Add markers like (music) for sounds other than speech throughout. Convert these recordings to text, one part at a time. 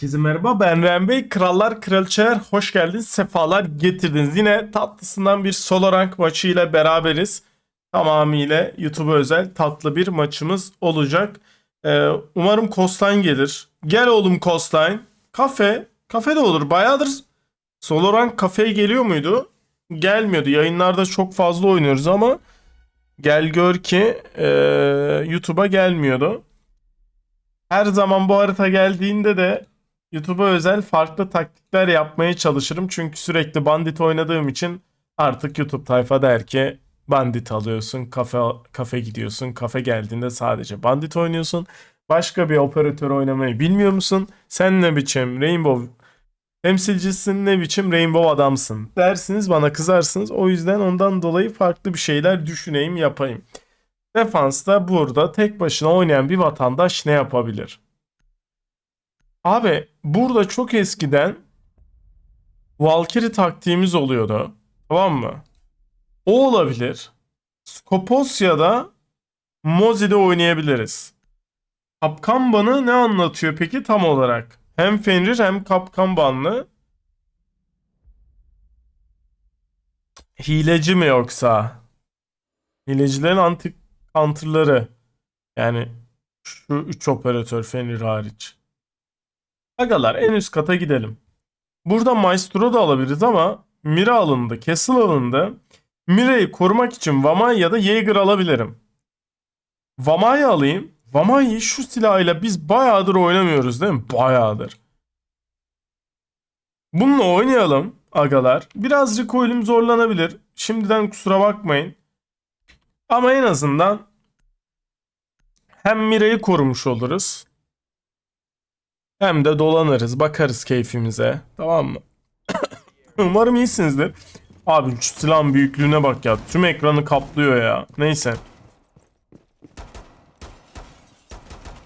Herkese merhaba ben Ren Bey. Krallar Kraliçeler hoş geldiniz. Sefalar getirdiniz. Yine tatlısından bir solo rank maçı ile beraberiz. Tamamıyla YouTube'a özel tatlı bir maçımız olacak. Ee, umarım Kostline gelir. Gel oğlum Kostline. Kafe. Kafe de olur. Bayağıdır solo rank kafeye geliyor muydu? Gelmiyordu. Yayınlarda çok fazla oynuyoruz ama gel gör ki ee, YouTube'a gelmiyordu. Her zaman bu harita geldiğinde de YouTube'a özel farklı taktikler yapmaya çalışırım. Çünkü sürekli bandit oynadığım için artık YouTube tayfa der ki bandit alıyorsun, kafe kafe gidiyorsun. Kafe geldiğinde sadece bandit oynuyorsun. Başka bir operatör oynamayı bilmiyor musun? Sen ne biçim Rainbow temsilcisin ne biçim Rainbow adamsın dersiniz bana kızarsınız. O yüzden ondan dolayı farklı bir şeyler düşüneyim yapayım. Defansta burada tek başına oynayan bir vatandaş ne yapabilir? Abi burada çok eskiden Valkyrie taktiğimiz oluyordu. Tamam mı? O olabilir. Skoposya'da Mozi'de oynayabiliriz. Kapkanban'ı ne anlatıyor peki tam olarak? Hem Fenrir hem Kapkanbanlı. Hileci mi yoksa? Hilecilerin antik counter'ları. Yani şu 3 operatör Fenrir hariç. Agalar en üst kata gidelim. Burada Maestro da alabiliriz ama Mira alındı, Castle alındı. Mira'yı korumak için Vamai ya da Jaeger alabilirim. Vamai alayım. Vamai'yi şu silahıyla biz bayağıdır oynamıyoruz değil mi? Bayağıdır. Bununla oynayalım agalar. Birazcık oyunum zorlanabilir. Şimdiden kusura bakmayın. Ama en azından hem Mira'yı korumuş oluruz. Hem de dolanırız, bakarız keyfimize. Tamam mı? (coughs) Umarım iyisinizdir. Abi şu silahın büyüklüğüne bak ya. Tüm ekranı kaplıyor ya. Neyse.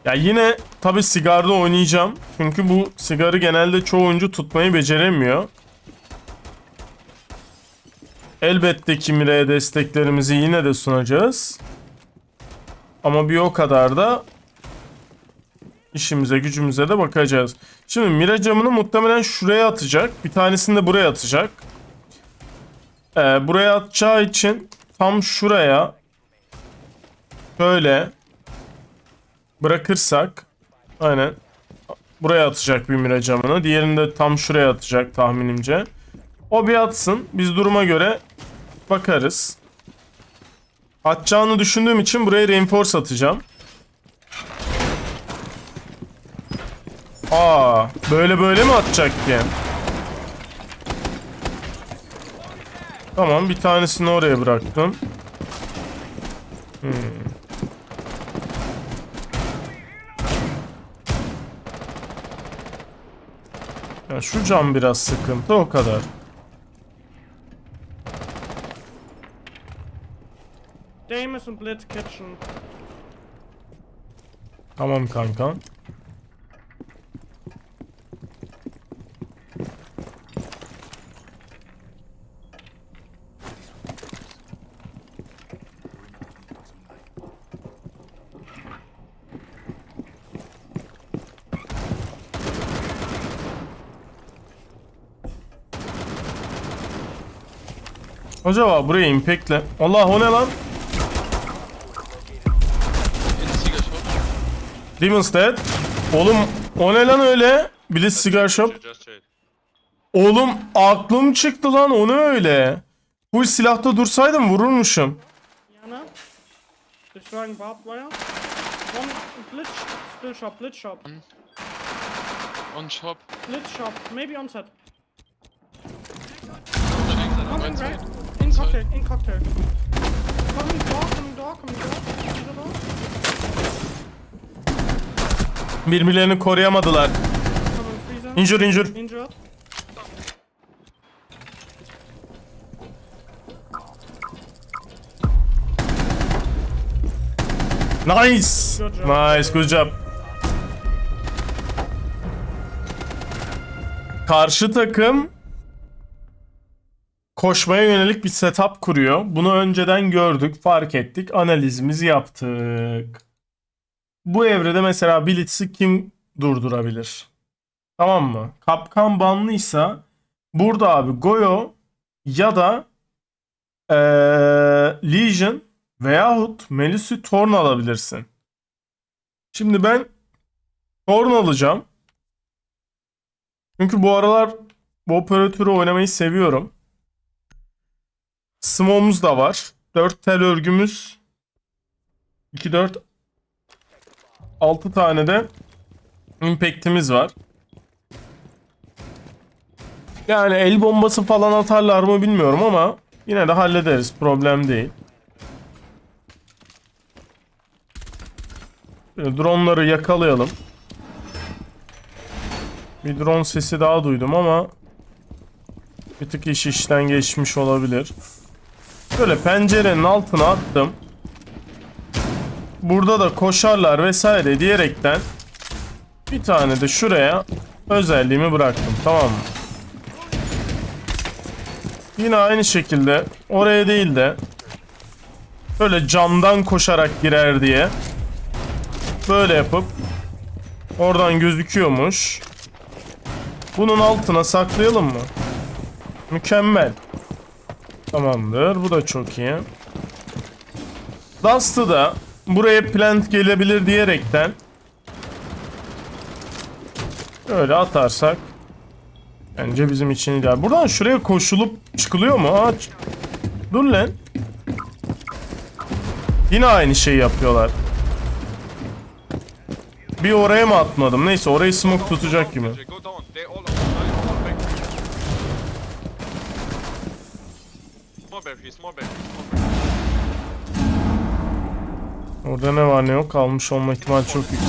Ya yine tabi sigarda oynayacağım. Çünkü bu sigarı genelde çoğu oyuncu tutmayı beceremiyor. Elbette ki Mira'ya desteklerimizi yine de sunacağız. Ama bir o kadar da işimize gücümüze de bakacağız. Şimdi Mira camını muhtemelen şuraya atacak. Bir tanesini de buraya atacak. Ee, buraya atacağı için tam şuraya böyle bırakırsak aynen buraya atacak bir Mira camını. Diğerini de tam şuraya atacak tahminimce. O bir atsın. Biz duruma göre bakarız. Atacağını düşündüğüm için buraya reinforce atacağım. Aa, böyle böyle mi atacak ki? Tamam, bir tanesini oraya bıraktım. Hmm. Ya şu cam biraz sıkıntı o kadar. Und Blitz Kitchen. Tamam kanka. Acaba buraya impact'le... Allah o ne lan? Demon's Dead. Oğlum o ne lan öyle? Blitz Cigar Shop. Oğlum aklım çıktı lan o ne öyle? Bu silahta dursaydım vururmuşum. Destroying barbed wire. One Blitz still shop, Blitz shop. On shop. Blitz shop. Maybe on set. On right cocktail, in cocktail. Coming door, coming door, coming door. Door? Birbirlerini koruyamadılar. Coming freezer. Injure injure. Injured. Nice. Good job. Nice good job. Karşı takım koşmaya yönelik bir setup kuruyor. Bunu önceden gördük, fark ettik, analizimizi yaptık. Bu evrede mesela Blitz'i kim durdurabilir? Tamam mı? Kapkan banlıysa burada abi Goyo ya da eee Legion veyahut Melis'i Torn alabilirsin. Şimdi ben Torn alacağım. Çünkü bu aralar bu operatörü oynamayı seviyorum. Smom'umuz da var. 4 tel örgümüz 2 4 6 tane de impact'imiz var. Yani el bombası falan atarlar mı bilmiyorum ama yine de hallederiz. Problem değil. Şöyle Drone'ları yakalayalım. Bir drone sesi daha duydum ama bir tık iş işten geçmiş olabilir. Böyle pencerenin altına attım. Burada da koşarlar vesaire diyerekten bir tane de şuraya özelliğimi bıraktım. Tamam mı? Yine aynı şekilde oraya değil de böyle camdan koşarak girer diye böyle yapıp oradan gözüküyormuş. Bunun altına saklayalım mı? Mükemmel. Tamamdır. Bu da çok iyi. Dust'ı da buraya plant gelebilir diyerekten öyle atarsak bence bizim için ideal. Buradan şuraya koşulup çıkılıyor mu? Aa, dur lan. Yine aynı şeyi yapıyorlar. Bir oraya mı atmadım? Neyse orayı smoke tutacak gibi. Small battery, small. Orada ne var ne yok kalmış olma ihtimali çok yüksek.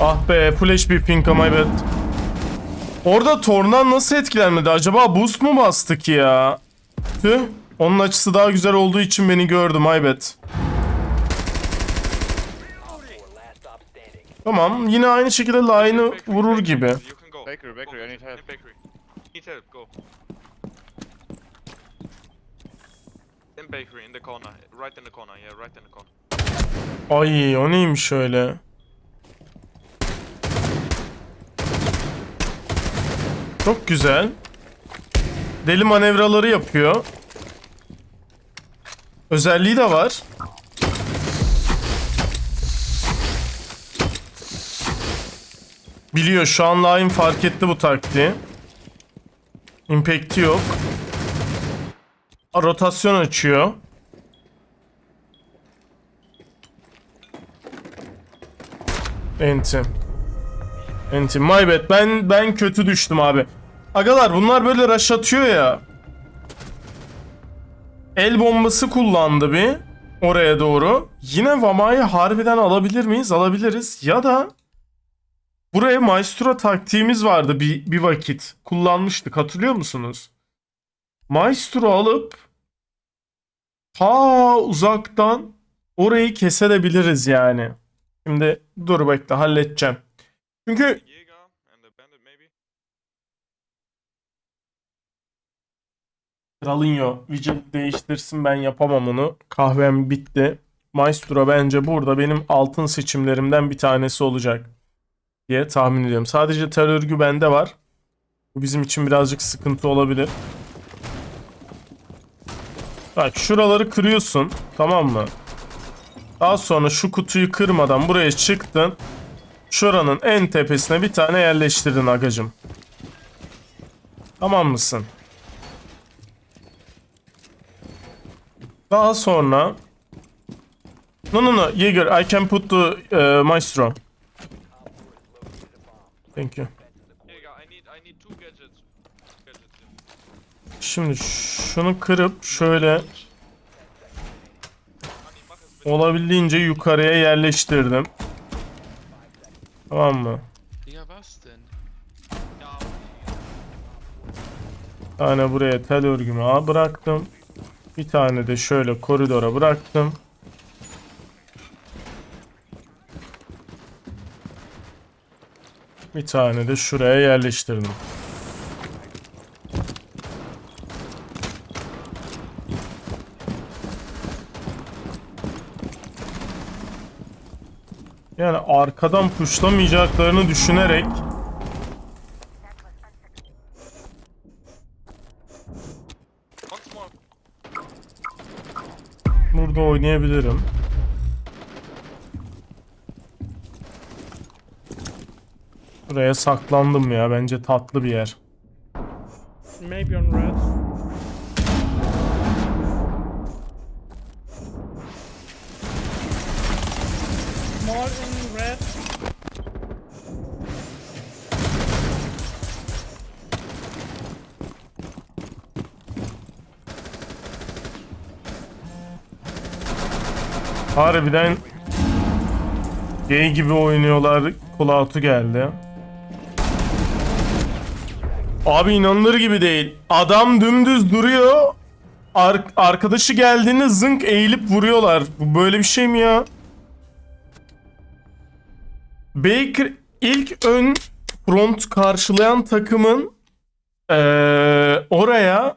Ah be full HP pink my bad. Orada Tornan nasıl etkilenmedi? Acaba boost mu bastı ki ya? Tüh. Onun açısı daha güzel olduğu için beni gördü my bad. Tamam yine aynı şekilde line'ı vurur gibi. You can go. Bakery, bakery, I need help. bakery. Need help, go. In bakery, in the corner. Right in the corner, yeah, right in the corner. Ay o neymiş öyle? Çok güzel. Deli manevraları yapıyor. Özelliği de var. Biliyor şu an Line fark etti bu taktiği. Impact'i yok. Rotasyon açıyor. Enti. Enti. My bad. Ben, ben kötü düştüm abi. Agalar bunlar böyle rush atıyor ya. El bombası kullandı bir. Oraya doğru. Yine Vama'yı harbiden alabilir miyiz? Alabiliriz. Ya da buraya Maestro taktiğimiz vardı bir, bir vakit. Kullanmıştık. Hatırlıyor musunuz? Maestro alıp ta uzaktan orayı kesebiliriz yani. Şimdi dur bekle halledeceğim. Çünkü Jäger and the bandit maybe. Ralinho widget değiştirsin ben yapamam onu. Kahvem bitti. Maestro bence burada benim altın seçimlerimden bir tanesi olacak diye tahmin ediyorum. Sadece tel örgü bende var. Bu bizim için birazcık sıkıntı olabilir. Bak şuraları kırıyorsun. Tamam mı? Daha sonra şu kutuyu kırmadan buraya çıktın. Şuranın en tepesine bir tane yerleştirdin agacım. Tamam mısın? Daha sonra No no no Jaeger I can put the uh, maestro. Thank you. Jäger, I need, I need two gadgets. Gadgets. yeah. Şimdi şunu kırıp şöyle olabildiğince yukarıya yerleştirdim. Tamam mı? Bir tane buraya tel örgümü al- bıraktım. Bir tane de şöyle koridora bıraktım. Bir tane de şuraya yerleştirdim. Yani arkadan puşlamayacaklarını düşünerek Burada oynayabilirim. Buraya saklandım ya. Bence tatlı bir yer. Maybe on red. Small in red. Harbiden gay gibi oynuyorlar. Kulağıtı geldi. Abi inanılır gibi değil. Adam dümdüz duruyor. Ar- arkadaşı geldiğinde zınk eğilip vuruyorlar. Bu böyle bir şey mi ya? Baker ilk ön front karşılayan takımın eee, oraya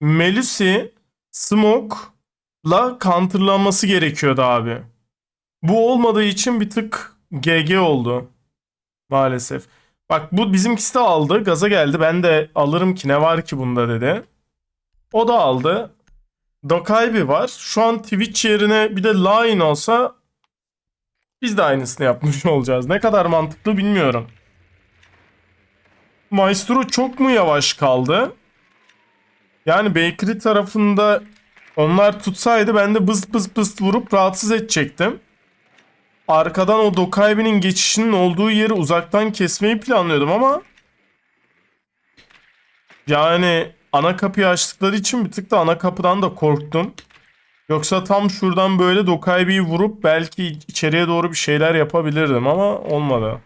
Melusi, Smoke'la counterlanması gerekiyordu abi. Bu olmadığı için bir tık GG oldu. Maalesef. Bak bu bizimkisi de aldı. Gaza geldi. Ben de alırım ki ne var ki bunda dedi. O da aldı. Dokaibi var. Şu an Twitch yerine bir de Line olsa biz de aynısını yapmış (laughs) olacağız. Ne kadar mantıklı bilmiyorum. Maestro çok mu yavaş kaldı? Yani Bakery tarafında onlar tutsaydı ben de bız bız bız vurup rahatsız edecektim. Arkadan o Dokaibi'nin geçişinin olduğu yeri uzaktan kesmeyi planlıyordum ama yani ana kapıyı açtıkları için bir tık da ana kapıdan da korktum. Yoksa tam şuradan böyle Dokaibi'yi vurup belki içeriye doğru bir şeyler yapabilirdim ama olmadı.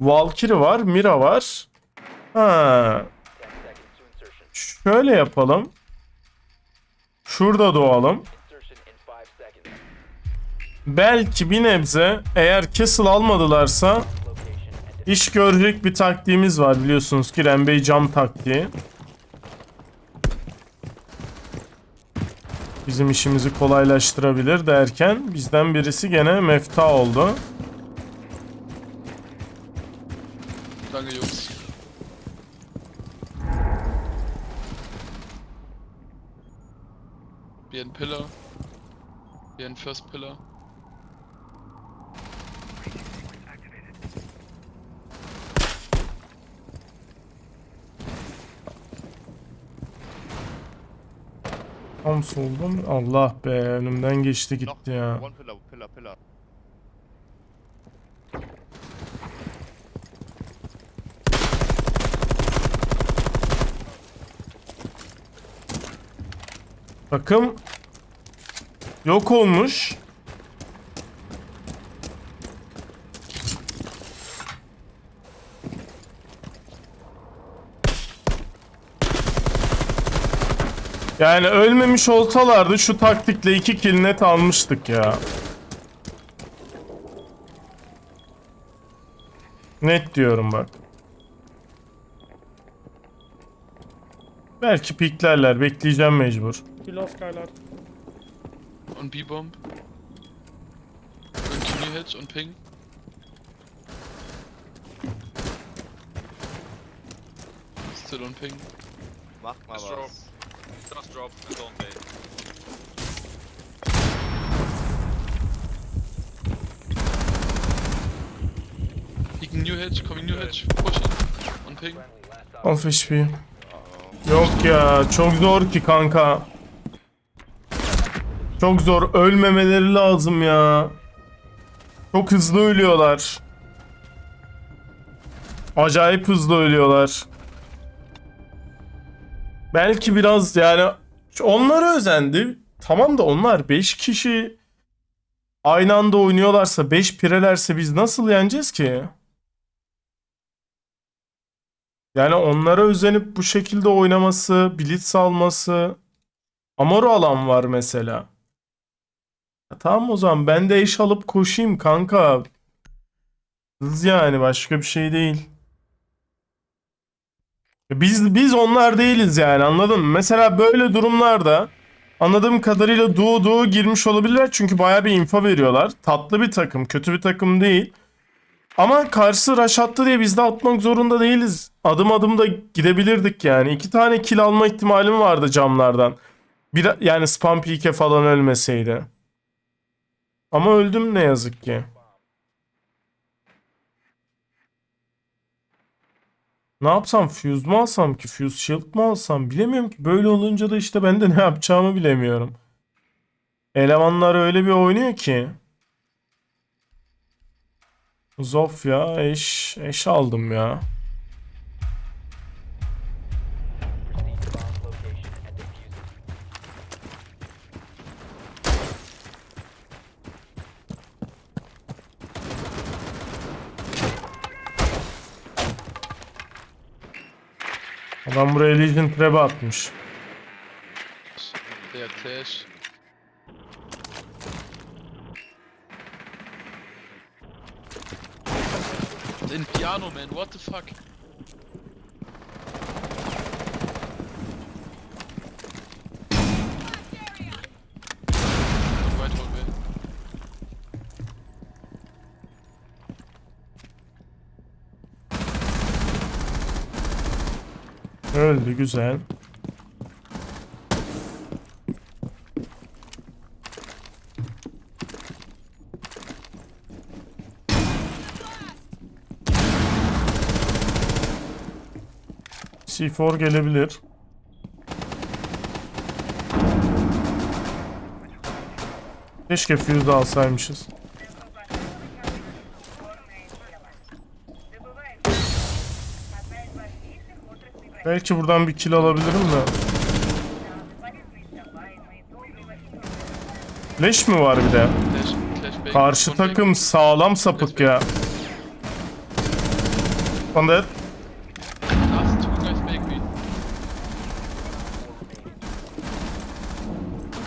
Valkyrie var, Mira var. Ha. Şöyle yapalım. Şurada doğalım. Belki bir nebze eğer Castle almadılarsa iş görecek bir taktiğimiz var biliyorsunuz ki Rembey cam taktiği. Bizim işimizi kolaylaştırabilir derken bizden birisi gene mefta oldu. Wie ein Pillar. Ein First Pillar. Tam soldum. Allah be önümden geçti gitti ya. Takım yok olmuş. Yani ölmemiş olsalardı şu taktikle iki kill net almıştık ya. Net diyorum bak. Belki piklerler. Bekleyeceğim mecbur. Und B-Bomb. Continue Hits und Ping. Still on Ping. Mach mal was. Just drop and don't bait. Peeking New Hedge, coming New Hedge, pushing. On Ping. Alf HP. Yok ya çok zor ki kanka. Çok zor ölmemeleri lazım ya. Çok hızlı ölüyorlar. Acayip hızlı ölüyorlar. Belki biraz yani onlara özendi. Tamam da onlar 5 kişi aynı anda oynuyorlarsa 5 pirelerse biz nasıl yeneceğiz ki? Yani onlara özenip bu şekilde oynaması, blitz alması. Amaro alan var mesela. Ya tamam o zaman ben de eş alıp koşayım kanka. Hız yani başka bir şey değil. Biz biz onlar değiliz yani anladın mı? Mesela böyle durumlarda Anladığım kadarıyla duo duo girmiş olabilirler çünkü bayağı bir info veriyorlar. Tatlı bir takım, kötü bir takım değil. Ama karşı rush attı diye biz de atmak zorunda değiliz. Adım adım da gidebilirdik yani. İki tane kill alma ihtimalim vardı camlardan. Bir, yani spam peek'e falan ölmeseydi. Ama öldüm ne yazık ki. Ne yapsam? Fuse mu alsam ki? Fuse shield mu alsam? Bilemiyorum ki. Böyle olunca da işte ben de ne yapacağımı bilemiyorum. Elemanlar öyle bir oynuyor ki. Zofia eş, eş aldım ya. Legion Trap'e atmış. Der Tash. Den Piano, man, what the fuck? Right hallway. Öldü güzel. C4 gelebilir. Keşke fuse alsaymışız. Belki buradan bir kill alabilirim de. Leş mi var bir de? Karşı takım sağlam sapık ya. Dead. Me.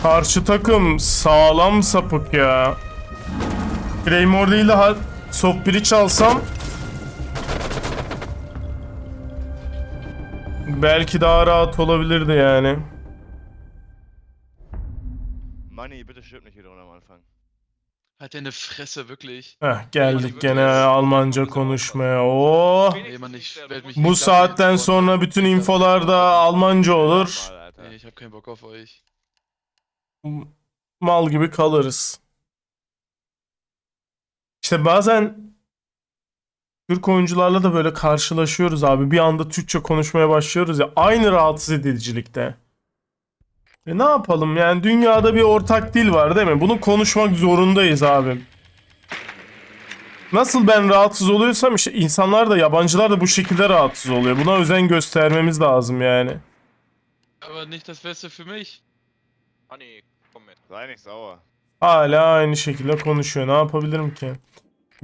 Karşı takım sağlam sapık ya. Claymore değil de soft bridge çalsam belki daha rahat olabilirdi yani. Money, bitte stirb nicht wieder am Anfang. Halt deine Fresse, wirklich. Heh, geldik gene Almanca konuşmaya. Oh. Werd mich Bu saatten sonra bütün infolar da Almanca olur. İch hab keinen Bock auf euch. Mal gibi kalırız. İşte bazen Türk oyuncularla da böyle karşılaşıyoruz abi. Bir anda Türkçe konuşmaya başlıyoruz ya. Aynı rahatsız edicilikte. E ne yapalım yani dünyada bir ortak dil var değil mi? Bunu konuşmak zorundayız abi. Nasıl ben rahatsız oluyorsam işte insanlar da yabancılar da bu şekilde rahatsız oluyor. Buna özen göstermemiz lazım yani. Aber nicht das Beste für mich. Honey, komm mit. Sei nicht sauer. Hala aynı şekilde konuşuyor. Ne yapabilirim ki?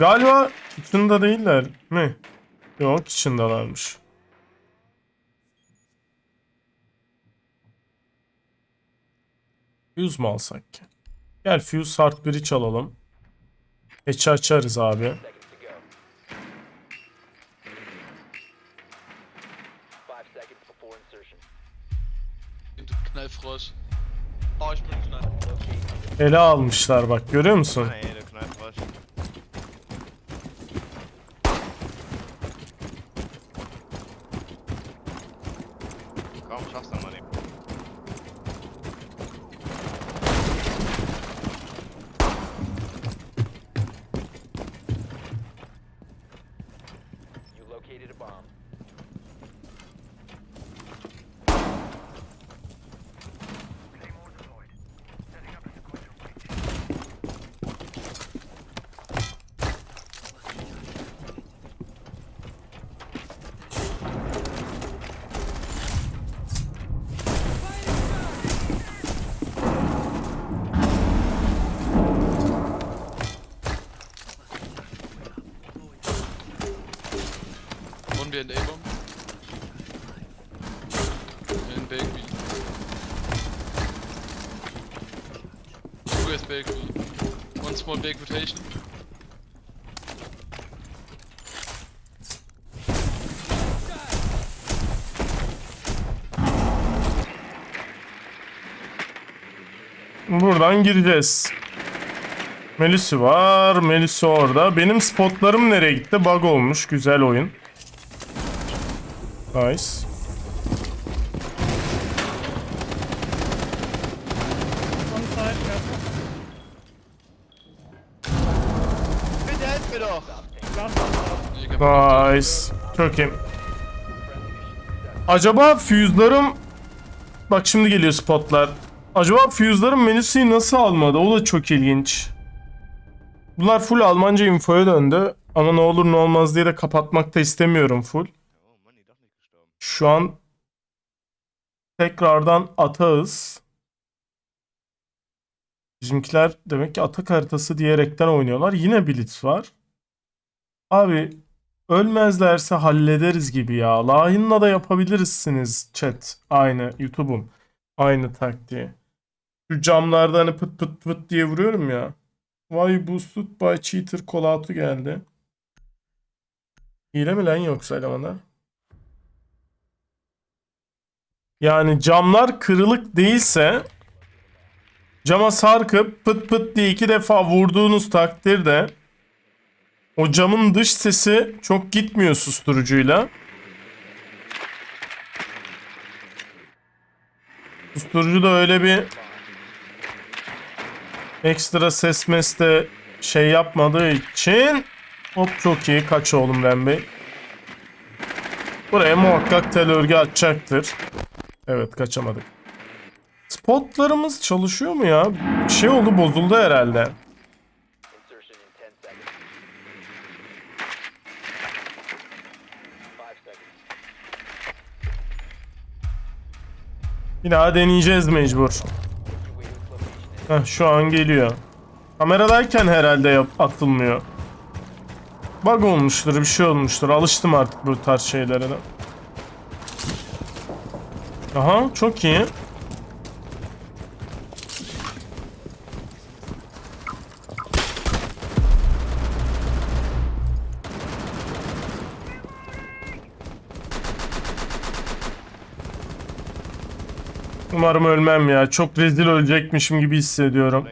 Galiba kitchen'da değiller mi? Yok kitchen'dalarmış. Fuse mu alsak ki? Gel Fuse Hard 1'i çalalım. Hatch'i açarız abi. Ele almışlar bak görüyor musun? Small back rotation. Buradan gireceğiz. Melis'i var. Melis'i orada. Benim spotlarım nereye gitti? Bug olmuş. Güzel oyun. Nice. One side, careful. Bitte helft mir doch! Last one side. You can Nice. Çok iyi. Acaba fuse'larım... Bak şimdi geliyor spotlar. Acaba fuse'larım menüsü nasıl almadı? O da çok ilginç. Bunlar full Almanca infoya döndü. Ama ne olur ne olmaz diye de kapatmak da istemiyorum full. Şu an tekrardan atağız. Bizimkiler demek ki atak haritası diyerekten oynuyorlar. Yine Blitz var. Abi ölmezlerse hallederiz gibi ya. Lahin'la da yapabilirsiniz chat. Aynı YouTube'um. Aynı taktiği. Şu camlarda hani pıt pıt pıt diye vuruyorum ya. Why boosted by cheater call geldi. Hile mi lan yoksa elemanlar? Yani camlar kırılık değilse cama sarkıp pıt pıt diye iki defa vurduğunuz takdirde o camın dış sesi çok gitmiyor susturucuyla. Susturucu da öyle bir ekstra ses mes de şey yapmadığı için hop çok iyi kaç oğlum ben Bey. Buraya muhakkak tel örgü atacaktır. Evet kaçamadık. Spotlarımız çalışıyor mu ya? Bir şey oldu bozuldu herhalde. Bir daha deneyeceğiz mecbur. Heh, şu an geliyor. Kameradayken herhalde yap atılmıyor. Bug olmuştur, bir şey olmuştur. Alıştım artık bu tarz şeylere. Aha, çok iyi. Umarım ölmem ya. Çok rezil ölecekmişim gibi hissediyorum.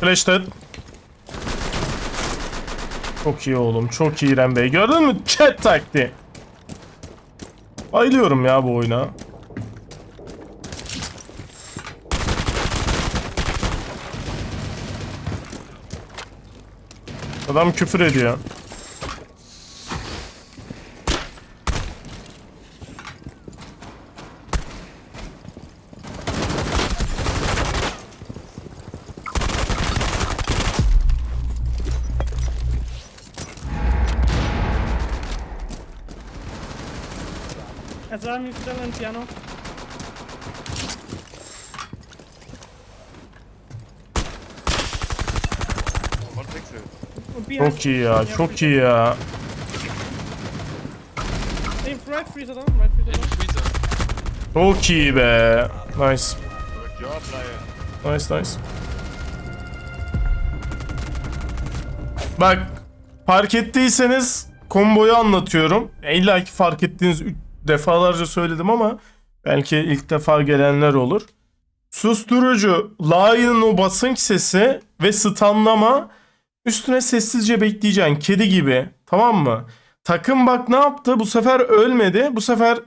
Flash dead. Çok iyi oğlum. Çok iyi İrem Bey. Gördün mü? Cat taktiği. Bayılıyorum ya bu oyuna. Adam küfür ediyor. SM is still in piano. Çok iyi ya. Çok iyi ya. Hey, right. Çok iyi be. Nice. Nice nice. Bak fark ettiyseniz komboyu anlatıyorum. İlla ki fark ettiğiniz defalarca söyledim ama belki ilk defa gelenler olur. Susturucu, Lion'ın o basınç sesi ve stunlama üstüne sessizce bekleyeceksin. Kedi gibi. Tamam mı? Takım bak ne yaptı? Bu sefer ölmedi. Bu sefer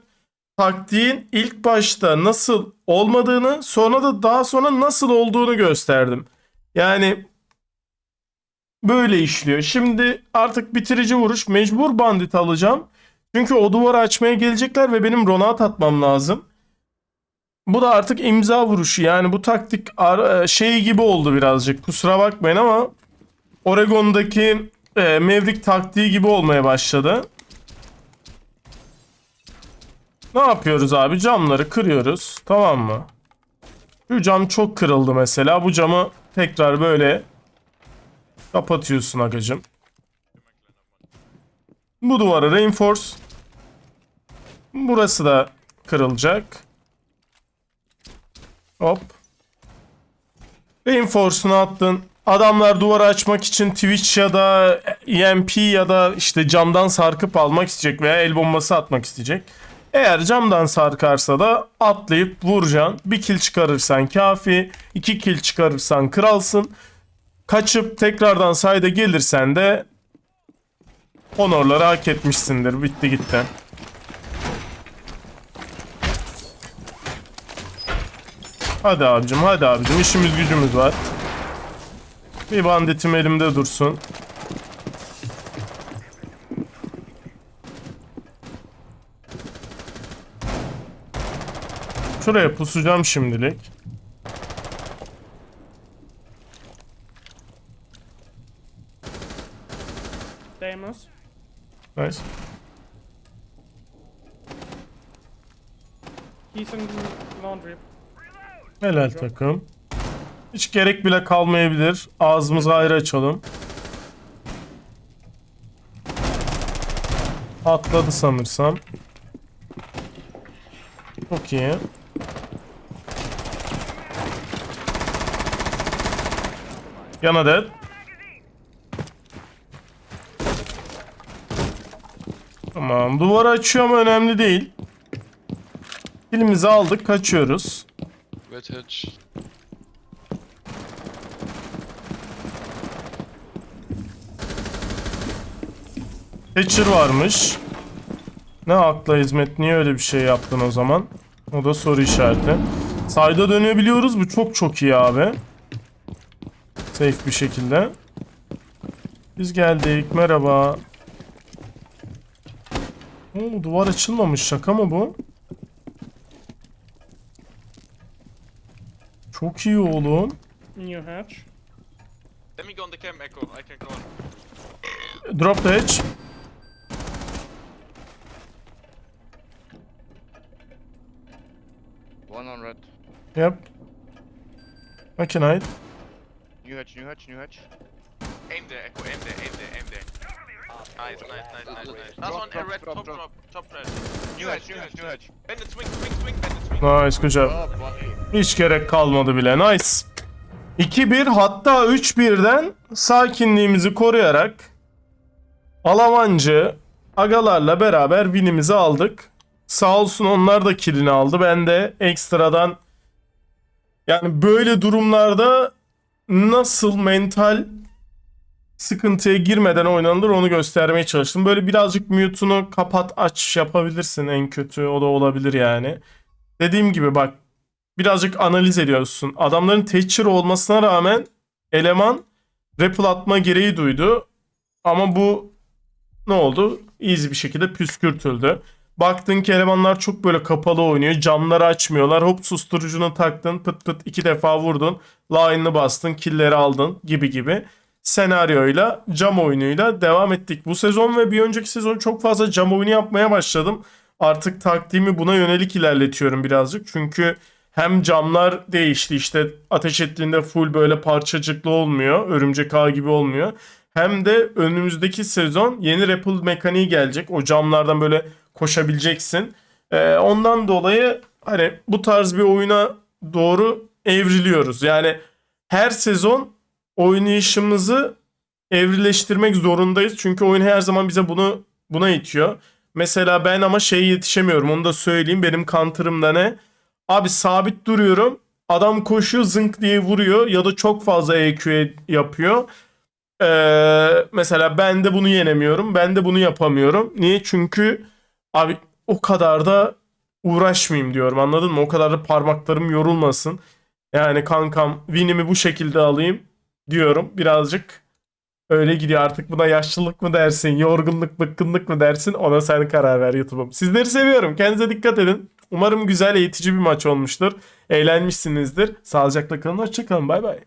taktiğin ilk başta nasıl olmadığını sonra da daha sonra nasıl olduğunu gösterdim. Yani böyle işliyor. Şimdi artık bitirici vuruş mecbur bandit alacağım. Çünkü o duvarı açmaya gelecekler ve benim Ronat atmam lazım. Bu da artık imza vuruşu. Yani bu taktik şey gibi oldu birazcık. Kusura bakmayın ama Oregon'daki e, Maverick taktiği gibi olmaya başladı. Ne yapıyoruz abi? Camları kırıyoruz. Tamam mı? Şu cam çok kırıldı mesela. Bu camı tekrar böyle kapatıyorsun agacım. Bu duvarı reinforce. Burası da kırılacak. Hop. Reinforce'unu attın. Adamlar duvarı açmak için Twitch ya da EMP ya da işte camdan sarkıp almak isteyecek veya el bombası atmak isteyecek. Eğer camdan sarkarsa da atlayıp vuracaksın. Bir kill çıkarırsan kafi. iki kill çıkarırsan kralsın. Kaçıp tekrardan sayda gelirsen de honorları hak etmişsindir. Bitti gitti. Hadi abicim hadi abicim işimiz gücümüz var. Bir banditim elimde dursun. Şuraya pusacağım şimdilik. Damus. Nice. He's in laundry. Helal takım. Hiç gerek bile kalmayabilir. Ağzımızı ayrı açalım. Atladı sanırsam. Çok iyi. Yana dead. Tamam. Duvarı açıyor ama önemli değil. Dilimizi aldık. Kaçıyoruz. Red Hedge. Thatcher varmış. Ne akla hizmet niye öyle bir şey yaptın o zaman? O da soru işareti. Sayda dönebiliyoruz. Bu çok çok iyi abi. Safe bir şekilde. Biz geldik. Merhaba. Oo, duvar açılmamış. Şaka mı bu? Çok iyi oğlum. New hatch. Let me go on the cam, Echo. I can go on. Drop the edge. One on red. Yep. Hide. New hatch, new hatch, new hatch. Aim there, Echo. Aim there, aim there, aim there. Nice, nice, nice, nice, nice. One, drop, uh, red, top, drop. top red. New hatch, new hatch, new hatch. Bandit swing, swing, swing, bandit swing. Nice good job. Oh, buddy. Hiç gerek kalmadı bile. Nice. 2-1 hatta 3-1'den sakinliğimizi koruyarak Alamancı agalarla beraber winimizi aldık. Sağ olsun onlar da killini aldı. Ben de ekstradan yani böyle durumlarda nasıl mental sıkıntıya girmeden oynanılır onu göstermeye çalıştım. Böyle birazcık mute'unu kapat aç yapabilirsin en kötü o da olabilir yani. Dediğim gibi bak birazcık analiz ediyorsun. Adamların Thatcher olmasına rağmen eleman rappel atma gereği duydu. Ama bu ne oldu? Easy bir şekilde püskürtüldü. Baktın ki elemanlar çok böyle kapalı oynuyor. Camları açmıyorlar. Hop susturucunu taktın. Pıt pıt iki defa vurdun. Line'ını bastın. Killleri aldın gibi gibi. Senaryoyla cam oyunuyla devam ettik. Bu sezon ve bir önceki sezon çok fazla cam oyunu yapmaya başladım. Artık taktiğimi buna yönelik ilerletiyorum birazcık. Çünkü hem camlar değişti işte ateş ettiğinde full böyle parçacıklı olmuyor. Örümcek ağ gibi olmuyor. Hem de önümüzdeki sezon yeni rappel mekaniği gelecek. O camlardan böyle koşabileceksin. Ee, ondan dolayı hani bu tarz bir oyuna doğru evriliyoruz. Yani her sezon oynayışımızı evrileştirmek zorundayız. Çünkü oyun her zaman bize bunu buna itiyor. Mesela ben ama şey yetişemiyorum onu da söyleyeyim. Benim counter'ımda ne? Abi sabit duruyorum. Adam koşuyor zınk diye vuruyor ya da çok fazla EQ yapıyor. Ee, mesela ben de bunu yenemiyorum. Ben de bunu yapamıyorum. Niye? Çünkü abi o kadar da uğraşmayayım diyorum anladın mı? O kadar da parmaklarım yorulmasın. Yani kankam winimi bu şekilde alayım diyorum. Birazcık öyle gidiyor. Artık buna yaşlılık mı dersin, yorgunluk, bıkkınlık mı dersin? Ona sen karar ver YouTube'um. Sizleri seviyorum. Kendinize dikkat edin. Umarım güzel, eğitici bir maç olmuştur. Eğlenmişsinizdir. Sağlıcakla kalın. Hoşçakalın. Bay bay.